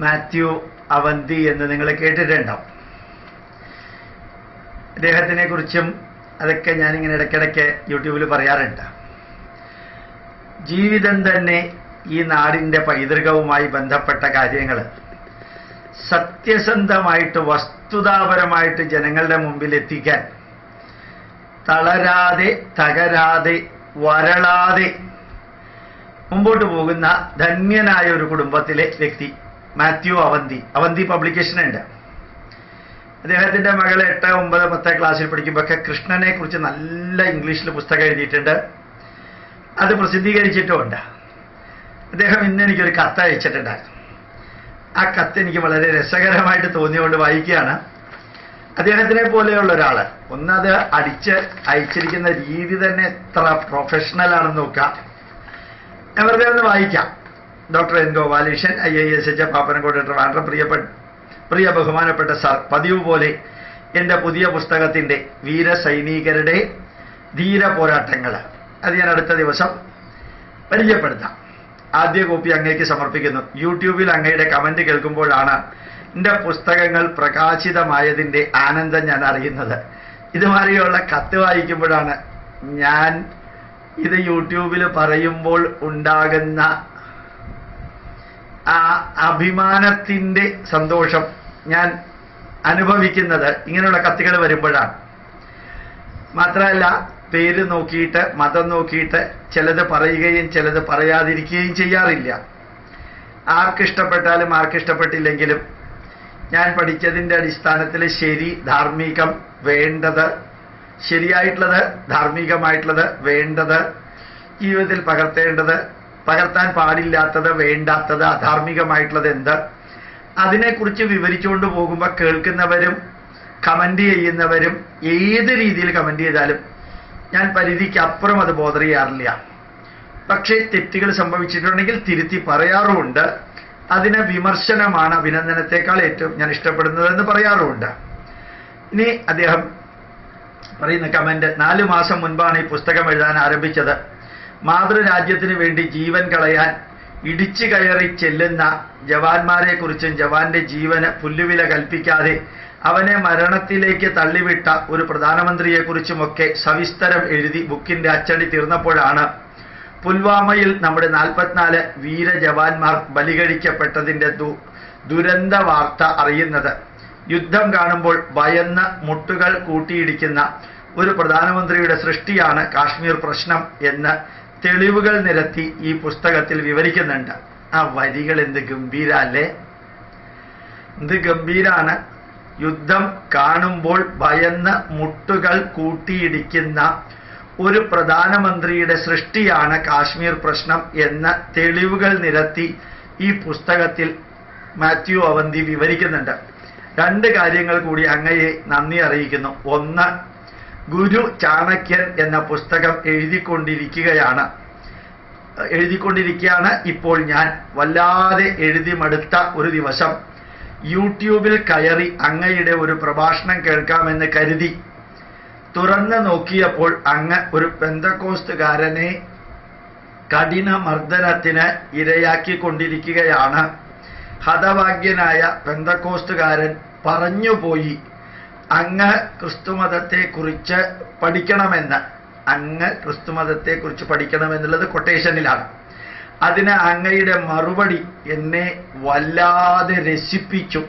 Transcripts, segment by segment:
മാത്യു അവന്തി എന്ന് നിങ്ങൾ കേട്ടിട്ടുണ്ടാവും. അദ്ദേഹത്തിനെ കുറിച്ചും അതൊക്കെ ഞാനിങ്ങനെ ഇടയ്ക്കിടയ്ക്ക് യൂട്യൂബിൽ പറയാറുണ്ട്. ജീവിതം തന്നെ ഈ നാടിന്റെ പൈതൃകവുമായി ബന്ധപ്പെട്ട കാര്യങ്ങൾ സത്യസന്ധമായിട്ട് വസ്തുതാപരമായിട്ട് ജനങ്ങളുടെ മുമ്പിൽ എത്തിക്കാൻ തളരാതെ തകരാതെ വരളാതെ മുമ്പോട്ട് പോകുന്ന ധന്യനായ ഒരു കുടുംബത്തിലെ വ്യക്തി മാത്യു അവന്തി. അവന്തി പബ്ലിക്കേഷൻ ഉണ്ട് അദ്ദേഹത്തിന്റെ മകൾ എട്ട് ഒമ്പത് പത്ത് ക്ലാസ്സിൽ പഠിക്കുമ്പോഴൊക്കെ കൃഷ്ണനെ കുറിച്ച് നല്ല ഇംഗ്ലീഷിൽ പുസ്തകം എഴുതിയിട്ടുണ്ട്. അത് പ്രസിദ്ധീകരിച്ചിട്ടുമുണ്ട്. അദ്ദേഹം ഇന്ന് എനിക്കൊരു കത്ത് അയച്ചിട്ടുണ്ടായിരുന്നു. ആ കത്ത് എനിക്ക് വളരെ രസകരമായിട്ട് തോന്നിയുകൊണ്ട് വായിക്കുകയാണ്. അദ്ദേഹത്തിനെ പോലെയുള്ള ഒരാൾ ഒന്നത് അടിച്ച് അയച്ചിരിക്കുന്ന രീതി തന്നെ എത്ര പ്രൊഫഷണൽ ആണെന്ന് നോക്കാം. ഞാൻ വെറുതെ ഒന്ന് വായിക്കാം. Doctor N Gopalakrishnan I I S H Pappanamcode Trivandrum പ്രിയപ്പെട്ട പ്രിയ ബഹുമാനപ്പെട്ട സർ പതിവ് പോലെ എന്റെ പുതിയ പുസ്തകത്തിന്റെ വീരസൈനികരുടെ ധീര പോരാട്ടങ്ങൾ അത് ഞാൻ അടുത്ത ദിവസം പരിചയപ്പെടുത്താം. ആദ്യ കോപ്പി അങ്ങേക്ക് സമർപ്പിക്കുന്നു. യൂട്യൂബിൽ അങ്ങയുടെ കമന്റ് കേൾക്കുമ്പോഴാണ് എന്റെ പുസ്തകങ്ങൾ പ്രകാശിതമായതിന്റെ ആനന്ദം ഞാൻ അറിയുന്നത്. ഇതുമാതിരിയുള്ള കത്ത് വായിക്കുമ്പോഴാണ് ഞാൻ ഇത് യൂട്യൂബിൽ പറയുമ്പോൾ ഉണ്ടാകുന്ന ആ അഭിമാനത്തിന്റെ സന്തോഷം ഞാൻ അനുഭവിക്കുന്നത് ഇങ്ങനെയുള്ള കത്തുകൾ വരുമ്പോഴാണ്. മാത്രമല്ല പേര് നോക്കിയിട്ട് മതം നോക്കിയിട്ട് ചിലത് പറയുകയും ചിലത് പറയാതിരിക്കുകയും ചെയ്യാറില്ല. ആർക്കിഷ്ടപ്പെട്ടാലും ആർക്കിഷ്ടപ്പെട്ടില്ലെങ്കിലും ഞാൻ പഠിച്ചതിന്റെ അടിസ്ഥാനത്തിൽ ശരി ധാർമ്മികം വേണ്ടത് ശരിയായിട്ടുള്ളത് ധാർമ്മികമായിട്ടുള്ളത് വേണ്ടത് ജീവിതത്തിൽ പകർത്തേണ്ടത് പകർത്താൻ പാടില്ലാത്തത് വേണ്ടാത്തത് അധാർമികമായിട്ടുള്ളത് എന്ത്? അതിനെക്കുറിച്ച് വിവരിച്ചുകൊണ്ട് പോകുമ്പോൾ കേൾക്കുന്നവരും കമന്റ് ചെയ്യുന്നവരും ഏത് രീതിയിൽ കമന്റ് ചെയ്താലും ഞാൻ പരിധിക്ക് അപ്പുറം അത് ബോധർ ചെയ്യാറില്ല. പക്ഷേ തെറ്റുകൾ സംഭവിച്ചിട്ടുണ്ടെങ്കിൽ തിരുത്തി പറയാറുമുണ്ട്. അതിന് വിമർശനമാണ് അഭിനന്ദനത്തെക്കാൾ ഏറ്റവും ഞാൻ ഇഷ്ടപ്പെടുന്നതെന്ന് പറയാറുമുണ്ട്. ഇനി അദ്ദേഹം പറയുന്ന കമന്റ് നാലു മാസം മുൻപാണ് ഈ പുസ്തകം എഴുതാൻ ആരംഭിച്ചത്. മാതൃരാജ്യത്തിന് വേണ്ടി ജീവൻ കളയാൻ ഇടിച്ചു കയറി ചെല്ലുന്ന ജവാന്മാരെ കുറിച്ചും ജവാന്റെ ജീവന് പുല്ലുവില കൽപ്പിക്കാതെ അവനെ മരണത്തിലേക്ക് തള്ളിവിട്ട ഒരു പ്രധാനമന്ത്രിയെക്കുറിച്ചുമൊക്കെ സവിസ്തരം എഴുതി ബുക്കിന്റെ അച്ചടി തീർന്നപ്പോഴാണ് പുൽവാമയിൽ നമ്മുടെ നാൽപ്പത്തിനാല് വീരജവാന്മാർ ബലികഴിക്കപ്പെട്ടതിന്റെ ദു ദുരന്ത വാർത്ത അറിയുന്നത്. യുദ്ധം കാണുമ്പോൾ ഭയന്ന് മുട്ടുകൾ കൂട്ടിയിടിക്കുന്ന ഒരു പ്രധാനമന്ത്രിയുടെ സൃഷ്ടിയാണ് കാശ്മീർ പ്രശ്നം എന്ന് തെളിവുകൾ നിരത്തി ഈ പുസ്തകത്തിൽ വിവരിക്കുന്നുണ്ട്. ആ വരികൾ എന്ത് ഗംഭീര അല്ലേ എന്ത് ഗംഭീരാണ്. യുദ്ധം കാണുമ്പോൾ ഭയന്ന് മുട്ടുകൾ കൂട്ടിയിടിക്കുന്ന ഒരു പ്രധാനമന്ത്രിയുടെ സൃഷ്ടിയാണ് കാശ്മീർ പ്രശ്നം എന്ന തെളിവുകൾ നിരത്തി ഈ പുസ്തകത്തിൽ മാത്യു അവന്തി വിവരിക്കുന്നുണ്ട്. രണ്ട് കാര്യങ്ങൾ കൂടി അങ്ങയെ നന്ദി അറിയിക്കുന്നു. ഒന്ന് ഗുരു ചാണക്യൻ എന്ന പുസ്തകം എഴുതിക്കൊണ്ടിരിക്കുകയാണ്. എഴുതിക്കൊണ്ടിരിക്കുകയാണ് ഇപ്പോൾ ഞാൻ. വല്ലാതെ എഴുതി മടുത്ത ഒരു ദിവസം. യൂട്യൂബിൽ കയറി അങ്ങയുടെ ഒരു പ്രഭാഷണം കേൾക്കാമെന്ന് കരുതി. തുറന്ന് നോക്കിയപ്പോൾ അങ്ങ് ഒരു പെന്തക്കോസ്തുകാരനെ കഠിന മർദ്ദനത്തിന് ഇരയാക്കിക്കൊണ്ടിരിക്കുകയാണ്. ഹതഭാഗ്യനായ പെന്തക്കോസ്തുകാരൻ പറഞ്ഞുപോയി. അങ്ങ് ക്രിസ്തുമതത്തെക്കുറിച്ച് പഠിക്കണമെന്ന്. അങ്ങ് ക്രിസ്തുമതത്തെക്കുറിച്ച് പഠിക്കണമെന്നുള്ളത് കൊട്ടേഷനിലാണ് അതിന് അങ്ങയുടെ മറുപടി എന്നെ വല്ലാതെ രസിപ്പിച്ചു.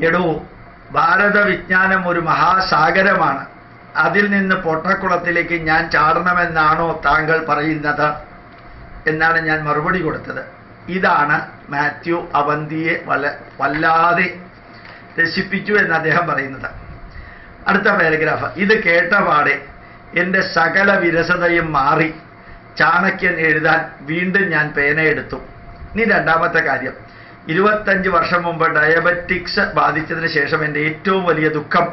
എടോ ഭാരത വിജ്ഞാനം ഒരു മഹാസാഗരമാണ്. അതിൽ നിന്ന് പൊട്ടക്കുളത്തിലേക്ക് ഞാൻ ചാടണമെന്നാണോ താങ്കൾ പറയുന്നത്? എന്നാണ് ഞാൻ മറുപടി കൊടുത്തത്. ഇതാണ് മാത്യു അവന്തിയെ വല്ല വല്ലാതെ രസിപ്പിച്ചു എന്ന് അദ്ദേഹം പറയുന്നത്. അടുത്ത പാരഗ്രാഫ് ഇത് കേട്ട പാടെ എന്റെ സകല വിരസതയും മാറി ചാണക്യൻ എഴുതാൻ വീണ്ടും ഞാൻ പേനയെടുത്തു. ഇനി രണ്ടാമത്തെ കാര്യം. ഇരുപത്തഞ്ച് വർഷം മുമ്പ് ഡയബറ്റിക്സ് ബാധിച്ചതിന് ശേഷം എന്റെ ഏറ്റവും വലിയ ദുഃഖം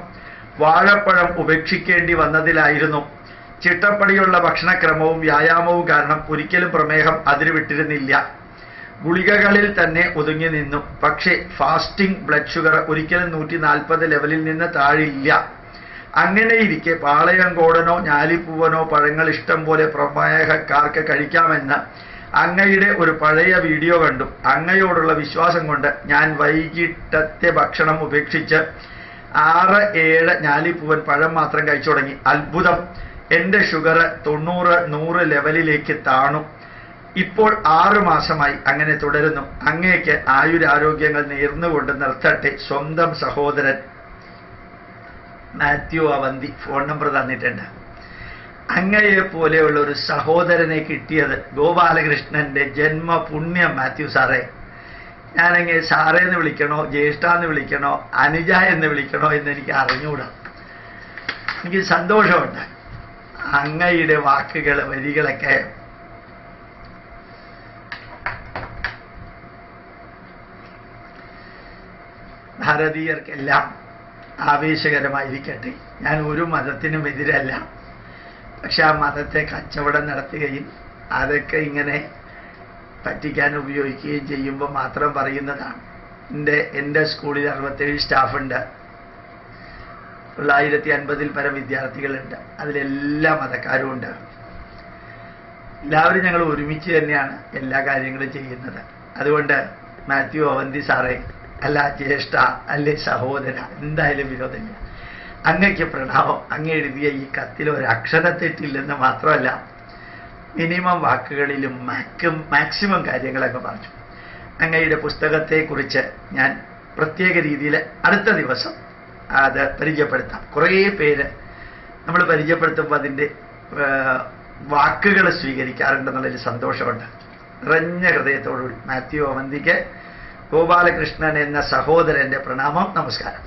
വാഴപ്പഴം ഉപേക്ഷിക്കേണ്ടി വന്നതിലായിരുന്നു. ചിട്ടപ്പടിയുള്ള ഭക്ഷണക്രമവും വ്യായാമവും കാരണം ഒരിക്കലും പ്രമേഹം അതിരുവിട്ടിരുന്നില്ല. ഗുളികകളിൽ തന്നെ ഒതുങ്ങി നിന്നു. പക്ഷേ ഫാസ്റ്റിംഗ് ബ്ലഡ് ഷുഗർ ഒരിക്കലും നൂറ്റി നാൽപ്പത് ലെവലിൽ നിന്ന് താഴില്ല അങ്ങനെയിരിക്കെ പാളയം കോടനോ ഞാലിപ്പൂവനോ പഴങ്ങൾ ഇഷ്ടം പോലെ പ്രമേഹക്കാർക്ക് കഴിക്കാമെന്ന് അങ്ങയുടെ ഒരു പഴയ വീഡിയോ കണ്ടു. അങ്ങയോടുള്ള വിശ്വാസം കൊണ്ട് ഞാൻ വൈകിട്ടത്തെ ഭക്ഷണം ഉപേക്ഷിച്ച് ആറ് ഏഴ് ഞാലിപ്പൂവൻ പഴം മാത്രം കഴിച്ചു തുടങ്ങി. അത്ഭുതം. എന്റെ ഷുഗർ തൊണ്ണൂറ് നൂറ് ലെവലിലേക്ക് താണു. ഇപ്പോൾ ആറു മാസമായി അങ്ങനെ തുടരുന്നു. അങ്ങേക്ക് ആയുരാരോഗ്യങ്ങൾ നേർന്നുകൊണ്ട് നിർത്തട്ടെ സ്വന്തം സഹോദരൻ. മാത്യു അവന്തി ഫോൺ നമ്പർ തന്നിട്ടുണ്ട്. അങ്ങയെ പോലെയുള്ള ഒരു സഹോദരനെ കിട്ടിയത് ഗോപാലകൃഷ്ണന്റെ ജന്മപുണ്യം മാത്യു സാറേ. ഞാനങ്ങ് സാറേ എന്ന് വിളിക്കണോ ജ്യേഷ്ഠ എന്ന് വിളിക്കണോ അനുജ എന്ന് വിളിക്കണോ എന്ന് എനിക്ക് അറിഞ്ഞുകൂടാ എനിക്ക് സന്തോഷമുണ്ട്. അങ്ങയുടെ വാക്കുകൾ വരികളൊക്കെ ഭാരതീയർക്കെല്ലാം ആവേശകരമായിരിക്കട്ടെ. ഞാൻ ഒരു മതത്തിനും എതിരല്ല. പക്ഷെ ആ മതത്തെ കച്ചവടം നടത്തുകയും അതൊക്കെ ഇങ്ങനെ പറ്റിക്കാൻ ഉപയോഗിക്കുകയും ചെയ്യുമ്പോൾ മാത്രം പറയുന്നതാണ്. എന്റെ എന്റെ സ്കൂളിൽ അറുപത്തേഴ് സ്റ്റാഫുണ്ട്. തൊള്ളായിരത്തി അൻപതിൽ പരം വിദ്യാർത്ഥികളുണ്ട്. അതിലെല്ലാ മതക്കാരും ഉണ്ട്. എല്ലാവരും ഞങ്ങൾ ഒരുമിച്ച് തന്നെയാണ് എല്ലാ കാര്യങ്ങളും ചെയ്യുന്നത്. അതുകൊണ്ട് മാത്യു അവന്തി സാറേ അല്ല ജ്യേഷ്ഠ അല്ലെ സഹോദര എന്തായാലും വിരോധമില്ല അങ്ങയ്ക്ക് പ്രണാമം അങ്ങ് എഴുതിയ ഈ കത്തിൽ ഒരു അക്ഷര അക്ഷരത്തെറ്റില്ലെന്ന് മാത്രമല്ല മിനിമം വാക്കുകളിലും മാക്കം മാക്സിമം കാര്യങ്ങളൊക്കെ പറഞ്ഞു. അങ്ങയുടെ പുസ്തകത്തെക്കുറിച്ച് ഞാൻ പ്രത്യേക രീതിയിൽ അടുത്ത ദിവസം അത് പരിചയപ്പെടുത്താം. കുറേ പേര് നമ്മൾ പരിചയപ്പെടുത്തുമ്പോൾ അതിന്റെ വാക്കുകൾ സ്വീകരിക്കാറുണ്ടെന്നുള്ളൊരു സന്തോഷമുണ്ട്. നിറഞ്ഞ ഹൃദയത്തോടുകൂടി മാത്യു അവന്തിക്ക് ഗോപാലകൃഷ്ണൻ എന്ന സഹോദരന്റെ പ്രണാമം നമസ്കാരം.